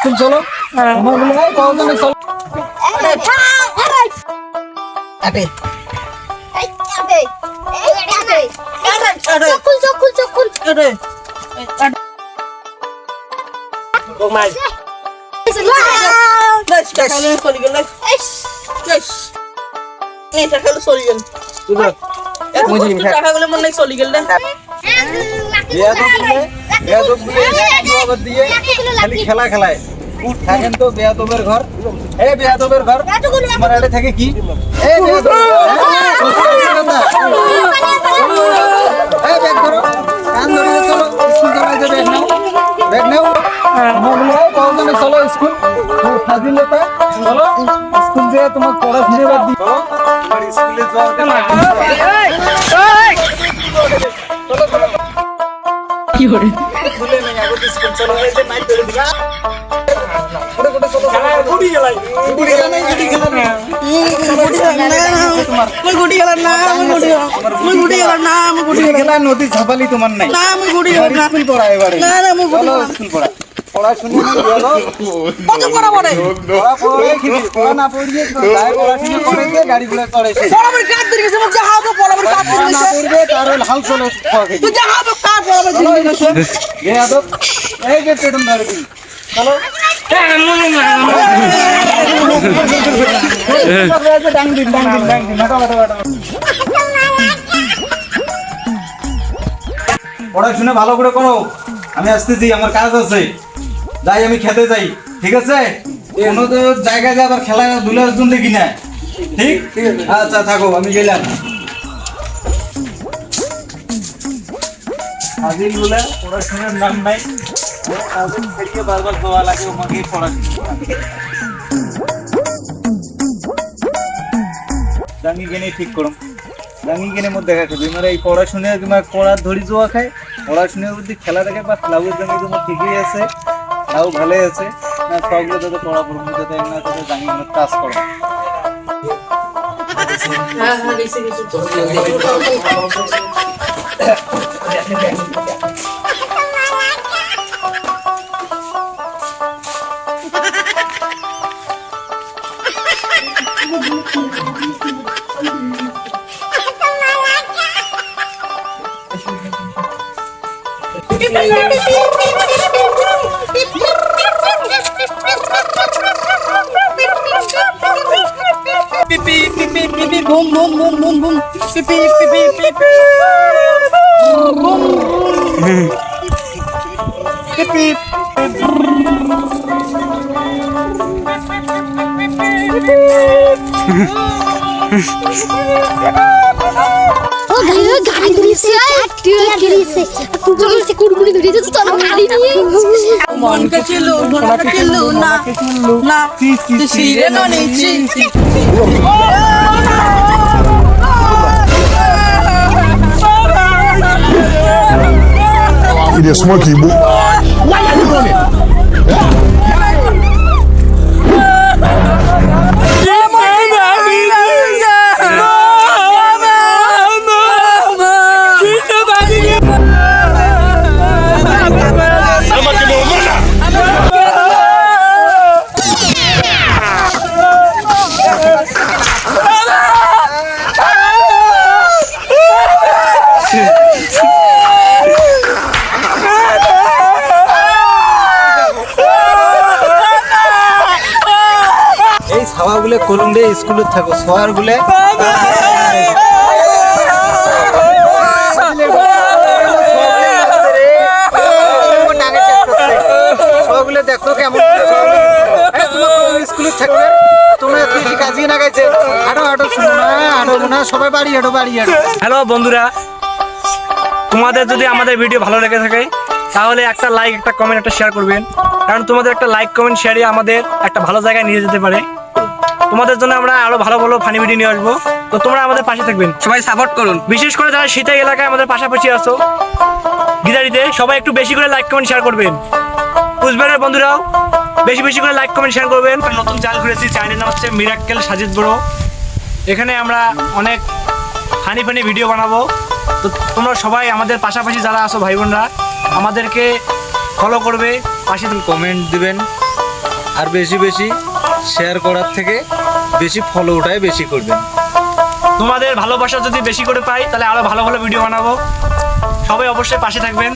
School চলো। বলে এই কতজনে আটে চলে। গেল মনে হয় আবার দিয়ে খালি খেলা খেলায় থাকেন তো বেয়াদবের ঘর এ বেয়াদবের ঘর তোমার আড়ে থাকে কি এ বেয়াদব চলো স্কুল কতজনে চলো স্কুল যেয়ে তোমার পড়াশোনা বাদ দি চলো স্কুলে যাওয়া চলো চলো গুড়ি গেলা নদী ঝাপালি তোমার নাই না মই গুটি না স্কুল পড়া এবারে। না, না, আমি স্কুল পড়া। পড়াশোনা নিয়ে কত বড় বড় পড়া পড়ে পড়া না পড়িয়ে গায়ে পড়াশোনা করে দিয়ে চড়ে গেছে যাহা পড়বে তার হাল চলে খাওয়া তুই যাহা তো কাট বড় বড় গেছে এ আদব এই যে পেটন ধরে দিন। চলো। ডাং দিন ডাং দিন ডাং দিন। হাঁটো হাঁটো হাঁটো পড়াশোনা ভালো করে করো। আমি আসতেছি আমার কাজ আছে। যাই আমি খেতে যাই ঠিক আছে? কোনো তো জায়গায় আবার খেলা ধুলার জন্য দেখি না ঠিক? আচ্ছা থাকো আমি গেলাম। পড়াশোনার নাম নাই। থেকে বারবার লাগে আমাকে পড়াশোনা গেনে ঠিক করো দাঙ্গি গেনে মধ্যে দেখা খাবি মানে এই পড়াশোনা তোমার ধরি জোয়া খায় পড়াশোনার খেলা দেখে বা দাঙ্গি তোমার ঠিকই আছে। লাউ ভালোই আছে। না সবগুলো যাতে পড়া পড়ো মধ্যে দেয় না দাঙ্গি মধ্যে কাজ করো। পিপি বুম বুম বুম বুম বুম পিপি পিপি পিপি বুম পিপি ও গাড়ি ও গাড়ি ধরেছে তুই গেলিছে কুড়গুলি কুড়গুলি ধরেছে তো চলো গাড়ি নিয়ে মনকে চিলু মনকে চিলু না না তুই সিরে ননিছি It is или смоки, এই ছাওয়াগুলো কলুন্ডে স্কুলে থাকো সোয়ার গুলে দেখো কেমন স্কুলে থাকবে সবাই বাড়ি বাড়ি হ্যালো বন্ধুরা তোমাদের যদি আমাদের ভিডিও ভালো লেগে থাকে তাহলে একটা লাইক একটা কমেন্ট একটা শেয়ার করবেন কারণ তোমাদের একটা লাইক কমেন্ট শেয়ারই আমাদের একটা ভালো জায়গায় নিয়ে যেতে পারে তোমাদের জন্য আমরা আরও ভালো ভালো ফানি ভিডিও নিয়ে আসব। তো তোমরা আমাদের পাশে থাকবেন। সবাই সাপোর্ট করুন। বিশেষ করে যারা শীতের এলাকায় আমাদের পাশাপাশি আছো গিদারিতে সবাই একটু বেশি করে লাইক কমেন্ট শেয়ার করবেন। কুচবিহারের বন্ধুরাও বেশি বেশি করে লাইক কমেন্ট শেয়ার করবেন। নতুন চ্যানেল খুলেছি চ্যানেলের নাম হচ্ছে মিরাক্কেল সাজিদ বড়ো এখানে আমরা অনেক ফানি ফানি ভিডিও বানাবো। তো তোমরা সবাই আমাদের পাশাপাশি যারা আসো ভাই বোনরা আমাদেরকে ফলো করবে। পাশে কমেন্ট দিবেন। আর বেশি বেশি শেয়ার করার থেকে বেশি ফলো ওটাই বেশি করবেন। তোমাদের ভালোবাসা যদি বেশি করে পাই, তাহলে আরও ভালো ভালো ভিডিও বানাবো। সবাই অবশ্যই পাশে থাকবেন।